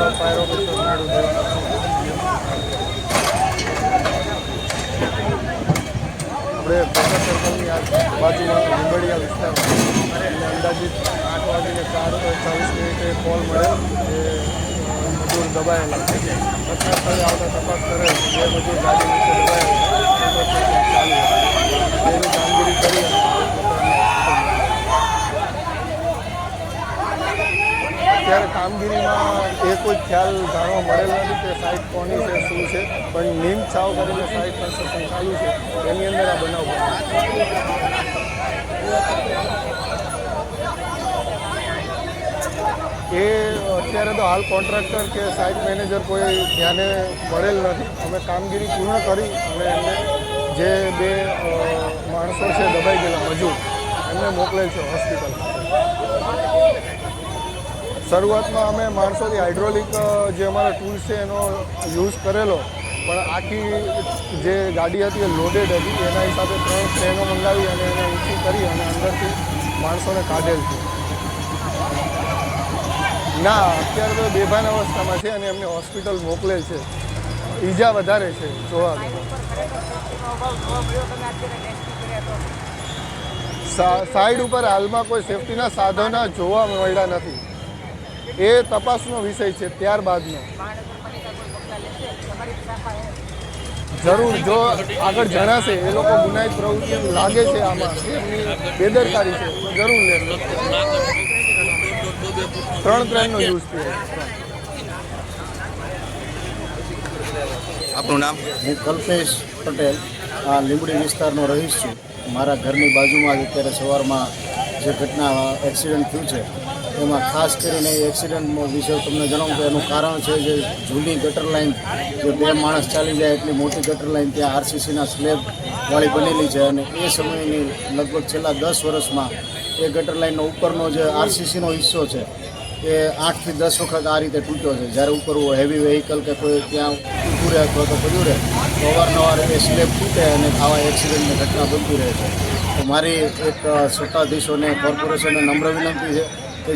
આપણે પેપર સર્કલની બાજુમાં લીંબડિયા વિસ્તારમાં અંદાજિત આઠ વાગીને ચાર ચાલીસ મિનિટે કોલ મળેલ એ મજૂર દબાયેલા ઘટના સ્થળે આવતા તપાસ કરે જે મજૂર ગાડી નીચે દબાયેલા ચાલુ હતી તેની કામગીરી કરી અને અત્યારે કામગીરીમાં એ કોઈ ખ્યાલ જાણવા મળેલ નથી કે સાઇટ કોની છે, શું છે. પણ નીમ છાવ કરીને સાઇટ કન્સ્ટ્રક્શન ચાલુ છે, એની અંદર આ બનાવ એ અત્યારે તો હાલ કોન્ટ્રાક્ટર કે સાઇટ મેનેજર કોઈ ધ્યાને મળેલ નથી. અમે કામગીરી પૂર્ણ કરી અને એમને જે બે માણસો છે દબાઈ ગયેલા મજૂર, એમને મોકલેલ છે હોસ્પિટલ. શરૂઆતમાં અમે માણસોથી હાઇડ્રોલિક જે અમારા ટૂલ્સ છે એનો યુઝ કરેલો. પણ આખી જે ગાડી હતી એ લોડેડ હતી. એના હિસાબે ત્રણ ટ્રેનો મંગાવી અને એને ઊંચી કરી અને અંદરથી માણસોને કાઢેલ છે. ના, અત્યારે તો બેભાન અવસ્થામાં છે અને એમને હોસ્પિટલ મોકલેલ છે. ઈજા વધારે છે, જોવા સાઈડ ઉપર હાલમાં કોઈ સેફટીના સાધનો જોવા મળ્યા નથી. એ તપાસનો વિષય છે ત્યારબાદનો. જરૂર જો આગળ જણાશે એ લોકો ગુનાહિત પ્રવૃત્તિ લાગે છે આમાં. એમની બેદરકારી છે. જરૂર લે. ત્રણ ટ્રેનનો યુઝ થયો. આપનું નામ? હું કલ્પેશ પટેલ. આ લીંબડી વિસ્તારનો રહીશ છું. મારા ઘરની બાજુમાં જ અત્યારે સવારમાં જે ઘટના એક્સિડન્ટ થયું છે એમાં ખાસ કરીને એ એક્સિડન્ટ વિશે તમને જણાવું તો એનું કારણ છે જે જૂની ગટર લાઈન, જે બે માણસ ચાલી જાય એટલી મોટી ગટર લાઇન ત્યાં આરસીસીના સ્લેબ વાળી બનેલી છે અને એ સમયની લગભગ છેલ્લા દસ વર્ષમાં એ ગટર લાઇનનો ઉપરનો જે આરસીસીનો હિસ્સો છે, એ આઠથી દસ વખત આ રીતે તૂટ્યો છે. જ્યારે ઉપર હેવી વેહિકલ કે કોઈ ત્યાં ઊભું રહે અથવા તો પડ્યું રહે, તો અવારનવાર એ સ્લેબ તૂટે અને આવા એક્સિડન્ટની ઘટના બનતી રહે છે. તો મારી એક સત્તાધીશોને, કોર્પોરેશનને નમ્ર વિનંતી છે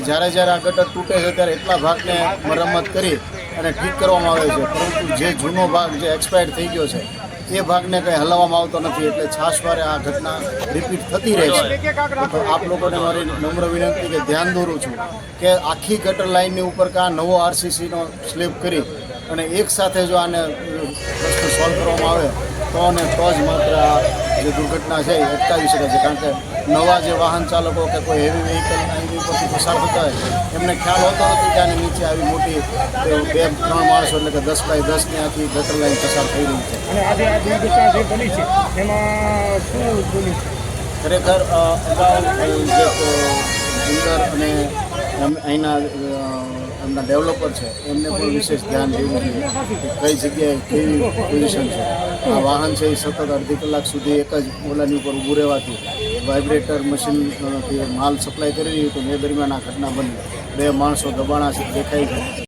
જ્યારે જ્યારે આ ગટર તૂટે છે ત્યારે એટલા ભાગને મરમ્મત કરી અને ઠીક કરવામાં આવે છે. પરંતુ જે જૂનો ભાગ જે એક્સપાયર્ડ થઈ ગયો છે, એ ભાગને કંઈ હલાવવામાં આવતો નથી. એટલે છાશવારે આ ઘટના રિપીટ થતી રહે છે. આપ લોકોને મારી નમ્ર વિનંતી કે ધ્યાન દોરું છું કે આખી ગટર લાઇનની ઉપર કાં નવો આરસીસીનો સ્લેબ કરી અને એક સાથે જો આને વસ્તુ સોલ્વ કરવામાં આવે તો ને તો જ માત્ર આ જે દુર્ઘટના છે એ અટકાવી શકે છે. કારણ કે નવા જે વાહન ચાલકો કે કોઈ હેવી વ્હીકલ એની ઉપરથી પસાર થતા હોય એમને ખ્યાલ હોતો નથી કે આની નીચે આવી મોટી બે ત્રણ માણસો એટલે કે દસ બાય દસ આખી ગટર લાઈન પસાર થઈ રહી છે. અને આજે આ દુર્ઘટના જે બની છે એમાં શું ખરેખર અગાઉ જે જુનિયર અને અહીંના એમના ડેવલપર છે, એમને પણ વિશેષ ધ્યાન દેવું જોઈએ કઈ જગ્યાએ કેવી પોઝિશન છે. આ વાહન છે એ સતત અડધી કલાક સુધી એક જ ઓલાની ઉપર ઊભું રહેવાથી વાઇબ્રેટર મશીનથી માલ સપ્લાય કરી રહ્યું હતું, એ દરમિયાન આ ઘટના બની. બે માણસો દબાણા છે દેખાય છે